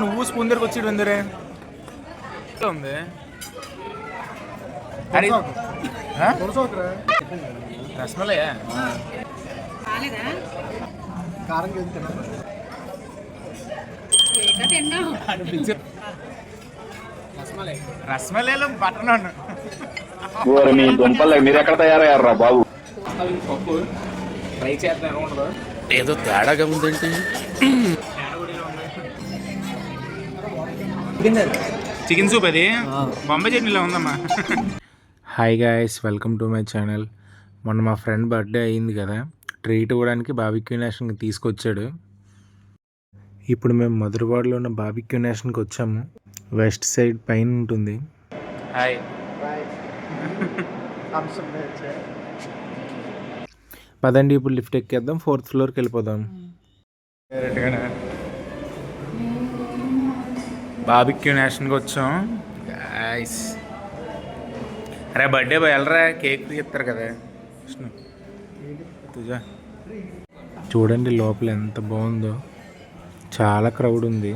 నువ్వు స్పూన్ దగ్గరకు వచ్చి వందరే ఉంది. కాలేదా కారం రసమలైలో బటన్ మీ దుంపలు మీరు ఎక్కడ తయారయ్యారా బాబు? పప్పు ట్రై చేద్దాం ఏదో తేడాగా ఉందేంటి? చికెన్ సూప్ అది? బొంబాయి చట్నీలో ఉందమ్మా. Hi guys welcome to my channel మొన్న మా ఫ్రెండ్ బర్త్డే అయ్యింది కదా. ట్రీట్ ఇవ్వడానికి బాబిక్యూ నేషన్కి తీసుకొచ్చాడు. ఇప్పుడు మేము మధురవాడలో ఉన్న బాబిక్యూ నేషన్కి వచ్చాము. వెస్ట్ సైడ్ పైన ఉంటుంది. హాయ్ పదండి ఇప్పుడు లిఫ్ట్ ఎక్కేద్దాం ఫోర్త్ ఫ్లోర్కి వెళ్ళిపోదాం. బాబిక్యూ నేషన్కి వచ్చాం. గాయస్ అరే బర్త్డే బాయ్ వెళ్ళరా? కేక్ ఇస్తారు కదా. విష్ణు. తుజా. చూడండి లోపల ఎంత బాగుందో. చాలా క్రౌడ్ ఉంది.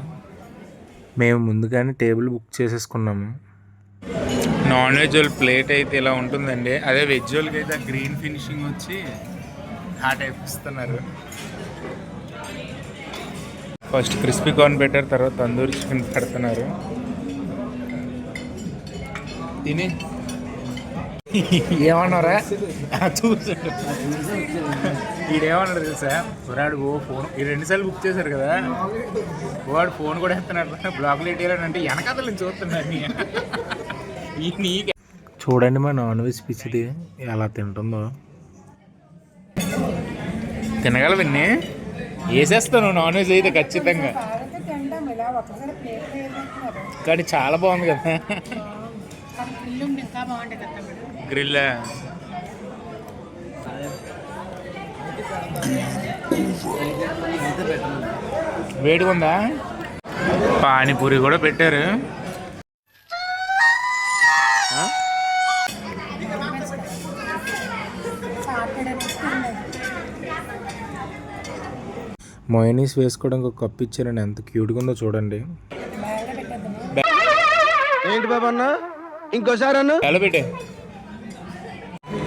మేము ముందుగానే టేబుల్ బుక్ చేసేసుకున్నాము. నాన్ వెజ్ వాళ్ళ ప్లేట్ అయితే ఇలా ఉంటుందండి. అదే వెజ్ వాళ్ళకి అయితే గ్రీన్ ఫినిషింగ్ వచ్చి ఆ టైప్ ఇస్తున్నారు ఫస్ట్ క్రిస్పీ కార్న్ పెట్టారు తర్వాత తందూరి చికెన్ పెడుతున్నారు. తిని. ఏమన్నారా చూసాడు ఈడేమన్నాడు తెలుసా? వాడు ఓ ఫోన్ ఈ రెండుసార్లు బుక్ చేశారు కదా. వాడు ఫోన్ కూడా ఎత్తున్నాడు బ్లాక్లో ఎట్టారని అంటే వెనకాతల నుంచి చూస్తున్నాడు ఈ నీకే. చూడండి మా నాన్ వెజ్ పిచ్చిది ఎలా తింటుందో. తినగలవన్నీ వేసేస్తాను నాన్ వెజ్ అయితే ఖచ్చితంగా. కానీ చాలా బాగుంది కదా. గ్రిల్ వేడిగా ఉందా పానీపూరి కూడా పెట్టారు. మొయనీస్ వేసుకోవడానికి ఒక కప్ ఇచ్చారండి ఎంత క్యూట్గా ఉందో చూడండి. ఏంటి బాబు అన్న? ఇంకోసారి అన్న?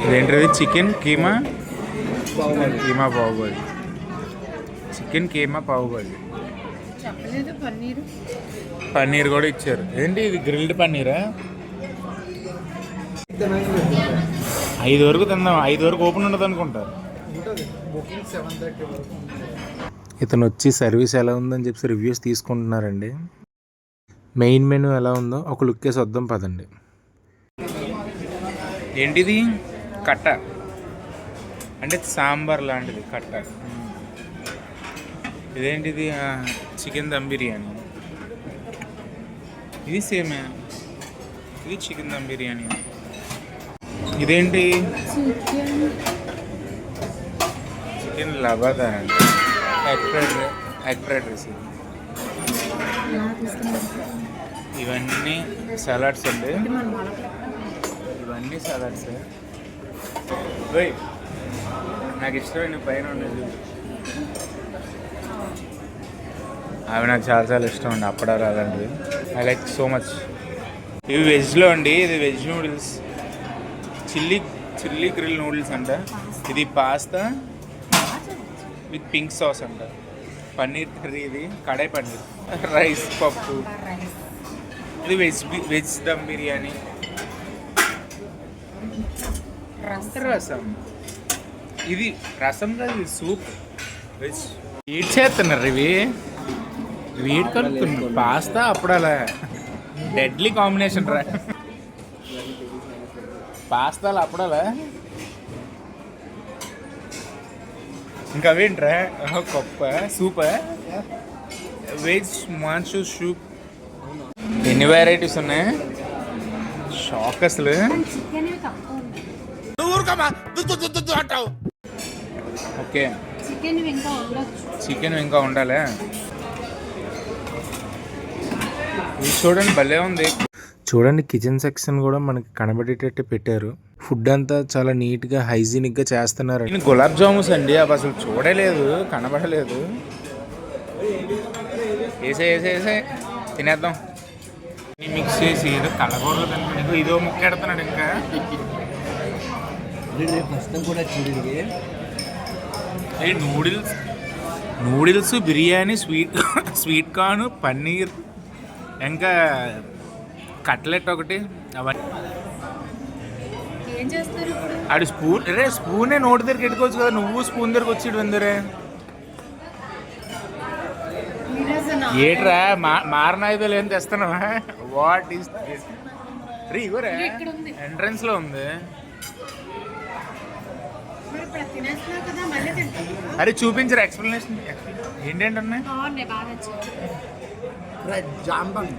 ఇదేంటిది చికెన్ కీమా? కీమా పావుబాజీ చికెన్ కీమా పావుబాజీ పన్నీరు. పన్నీర్ కూడా ఇచ్చారు. ఏంటి ఇది గ్రిల్డ్ పన్నీరా? ఐదు వరకు తిందాం. ఐదు వరకు ఓపెన్ ఉండదు అనుకుంటా. బుకింగ్ సెవెన్ థర్టీ ఇతను వచ్చి సర్వీస్ ఎలా ఉందని చెప్పి రివ్యూస్ తీసుకుంటున్నారండి. మెయిన్ మెనూ ఎలా ఉందో ఒక లుక్ వేసి వద్దాం పదండి. ఏంటిది? కట్ట. అంటే సాంబార్ లాంటిది కట్ట. ఇదేంటిది? చికెన్ దమ్ బిర్యానీ. ఇది సేమే. ఇది చికెన్ దమ్ బిర్యానీ. ఇదేంటి? Chicken. Chicken లబాదా egg fried egg fried rice. ఇవన్నీ సలాడ్స్ అండి. ఇవన్నీ సలాడ్స్ వెయ్ నాకు ఇష్టమైన పైన ఉండేది అవి నాకు చాలా చాలా ఇష్టం అండి అప్పడాలు అలాంటివి ఐ లైక్ సో మచ్ ఇవి వెజ్లో అండి ఇది veg noodles. Chilli chilli grill noodles అంట. ఇది పాస్తా విత్ పింక్ సాస్ అంట. పన్నీర్ కర్రీ ఇది కడాయి పన్నీర్. రైస్ పప్పు. ఇది వెజ్ బి- వెజ్ దమ్ బిర్యానీ. రసం. ఇది రసం కాదు ఇది సూప్. వెజ్. వీడి చేస్తున్నారు ఇవి? వీడి కలుపుతున్నారు పాస్తా అప్పుడలా. డెడ్లీ కాంబినేషన్ రా. పాస్తాలు అప్పుడలా. ఇంకా అవేంట్రా? గొప్ప సూప్? వెజ్ మాన్షూ సూప్ ఎన్ని వెరైటీస్ ఉన్నాయి? షాక్ అసలు. చికెన్ తక్కువ ఉంది ఓకే. చికెన్ ఇంకా ఉండొచ్చు. చికెన్ ఇంకా ఉండాలి? ఇది చూడండి భలే ఉంది. చూడండి కిచెన్ సెక్షన్ కూడా మనకి కనబడేటట్టు పెట్టారు. ఫుడ్ అంతా చాలా నీట్గా హైజీనిక్గా చేస్తున్నారు నేను గులాబ్ జామున్స్ అండి అవి అసలు చూడలేదు కనబడలేదు. వేసే వేసే వేసే తినేద్దాం. మిక్స్ చేసి ఏదో కలగూరలు తింటాడు ఇదో ముక్క ఎడుతున్నాడు ఇంకా. ప్రస్తుతం కూడా చూడండి noodles noodles biryani sweet sweet corn paneer ఇంకా కట్లెట్ ఒకటి అవన్నీ ఆడు స్పూన్ రే స్పూనే నోటి దగ్గరికి ఎట్టుకోవచ్చు కదా. నువ్వు స్పూన్ దగ్గరికి వచ్చి అసలు ఏట్రా మా ఏం తెస్తున్నావా? వాట్ ఈస్ రీ ఇవరే ఇక్కడ ఉంది. ఎంట్రన్స్లో ఉంది. అరే చూపించరు ఎక్స్ప్లెనేషన్ ఏంటంటే ఉన్నాయి జాంబన్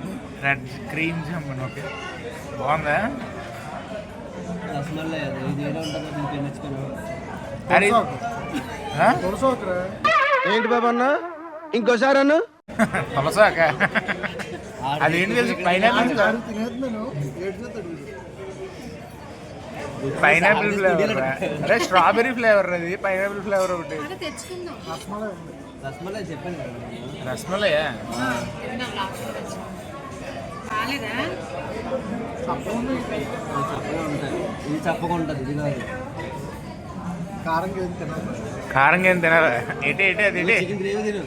రెడ్ క్రీమ్ జామున్ ఓకే బాగుందా? ఏంటి బాబు అన్న? ఇంకోసారి అన్న? పలసాక అదేంటి తెలుసు? Pineapple pineapple flavour. అరే స్ట్రాబెరీ ఫ్లేవర్ అది. పైనాపిల్ ఫ్లేవర్ ఒకటి. రసమలయ్య? ఇది చప్పగా ఉంటుంది ఇది కాదు కారం ఏం తిన్నాను కారంగా ఏం తినారా ఎటే ఎటే అది ఎటే? చికెన్ గ్రేవీ తిను.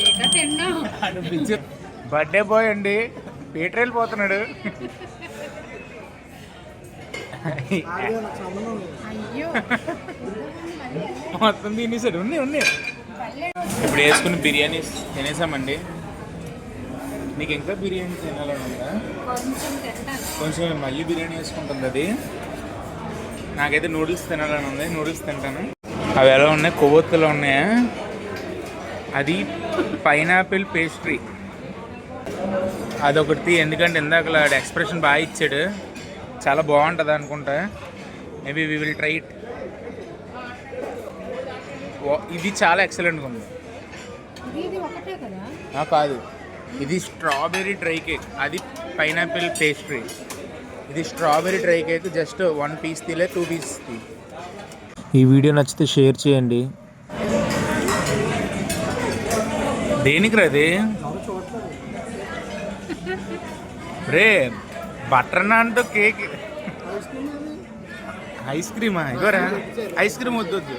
ఏక తిన్నాం బర్త్డే బాయ్ అండి. పీటర్ వెళ్ళిపోతున్నాడు అయ్యో. మొత్తం తినేసాడు. ఉన్నాయి ఉన్నాయి ఇప్పుడు వేసుకుని బిర్యానీ తినేసామండి. నీకు ఇంకా బిర్యానీ తినాలని ఉందా? కొంచెం మళ్ళీ బిర్యానీ వేసుకుంటుంది అది. నాకైతే నూడిల్స్ తినాలని ఉంది నూడిల్స్ తింటాను. అవి ఎలా ఉన్నాయి? కొవ్వొత్తులు ఉన్నాయా? అది పైనాపిల్ పేస్ట్రీ. అదొకటి ఎందుకంటే ఇందాక ఎక్స్ప్రెషన్ బాగా ఇచ్చాడు. చాలా బాగుంటుంది అనుకుంటా. Maybe we will try it ఇది చాలా ఎక్సలెంట్గా ఉంది. కాదు. ఇది స్ట్రాబెర్రీ డ్రై కేక్. అది పైనాపిల్ పేస్ట్రీ. ఇది strawberry dry cake just one piece తీలే two piece తీ. ఈ వీడియో నచ్చితే షేర్ చేయండి. దేనికి రది రే బటర్ నాన్తో కేక్. ఐస్ క్రీమా? ఇగోరా ఐస్ క్రీమ్ వద్దు వద్దు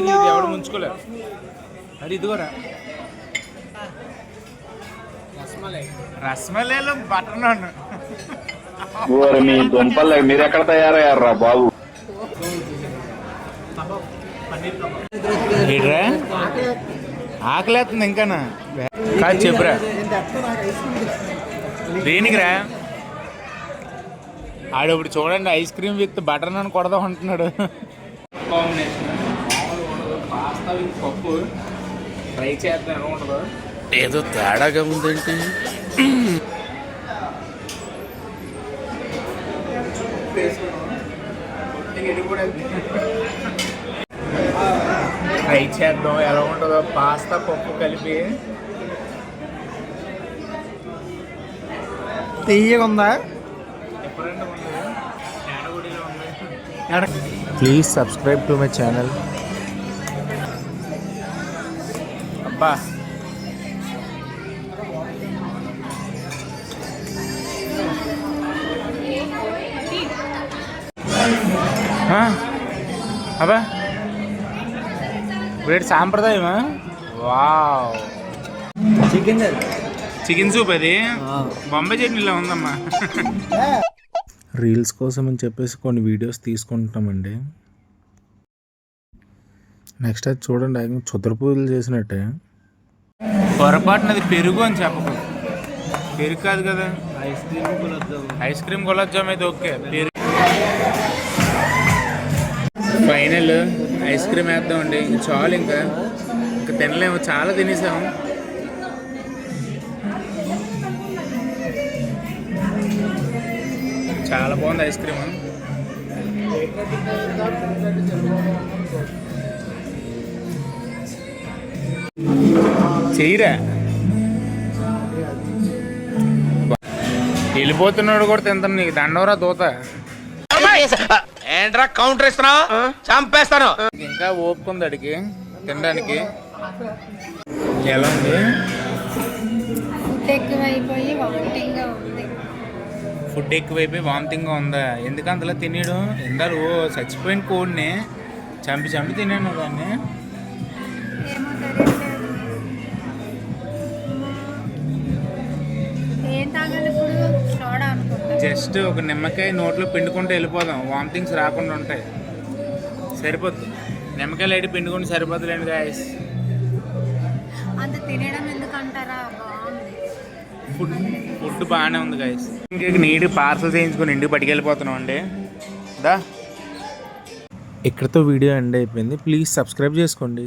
ఇది ఎవడు ముంచుకోలే అది ఇదిగోరా. రస్మలైలో బటర్ నాన్. ఓరి మీ దుంపలు మీరు ఎక్కడ తయారయ్యారా బాబు? ఏంట్రా? ఆకలేస్తుంది ఇంకానా? కాదు చెప్పురా. దేనికిరా? ఆడప్పుడు చూడండి ice cream with butter naan కొడదాం అంటున్నాడు. కాంబినేషన్ పాస్తా విత్ పప్పు. ట్రై చేద్దాం ఎలా ఉంటుందో. ఏదో తేడాగా ఉందేంటి? ట్రై చేద్దాం ఎలా ఉంటుందో? పాస్తా పప్పు కలిపి. తీయగా ఉందా? Please subscribe to my channel అబ్బా అబ్బా వేడి సాంప్రదాయమా వావ్ చికెన్ చికెన్ సూప్ అది బొంబాయి చట్నీలో ఉందమ్మా రీల్స్ కోసం అని చెప్పేసి కొన్ని వీడియోస్ తీసుకుంటున్నామండి నెక్స్ట్ అది చూడండి ఆయన చుద్ర పూజలు చేసినట్టే పొరపాటున అది పెరుగు అని చెప్పకు. పెరుగు కాదు కదా? Ice cream gulab jam ice cream gulab jam అయితే ఓకే. పెరుగు ఫైనల్ ఐస్ క్రీమ్ వేద్దామండి. ఇంక చాలు ఇంకా. ఇంకా తినలేము. చాలా తినేసాము. చాలా బాగుంది ఐస్ క్రీమ్. చెయ్యరా వెళ్ళిపోతున్నాడు కూడా తింటాను నీకు. దండవరా దూత. ఏంట్రా కౌంటర్ ఇస్తున్నావు? చంపేస్తాను. ఇంకా ఓపుకుంది అడిగి తినడానికి. ఎలా ఉంది? ఫుడ్ ఎక్కువైపోయి వామిటింగ్గా ఉంది. ఫుడ్ ఎక్కువైపోయి వామిటింగ్గా ఉందా? ఎందుకు అంతలా తినేయడం ఎందరు ఓ చచ్చిపోయిన కోడిని చంపి చంపి తినాను దాన్ని జస్ట్ ఒక నిమ్మకాయ నోట్లో పిండుకుంటూ వెళ్ళిపోదాం. వామిటింగ్స్ రాకుండా ఉంటాయి. సరిపోద్ది. నిమ్మకాయలు అయితే పిండుకుంటే సరిపోతుందండి గాయస్ అంత తినడం ఎందుకంటారా? బాగుంది. ఫుడ్ ఫుడ్ బాగానే ఉంది గాయస్ ఇంక నీటి పార్సల్ చేయించుకొని ఇంటికి పట్టుకెళ్ళిపోతున్నాం అండి. దా. ఇక్కడతో వీడియో ఎండ్ అయిపోయింది. ప్లీజ్ సబ్స్క్రైబ్ చేసుకోండి.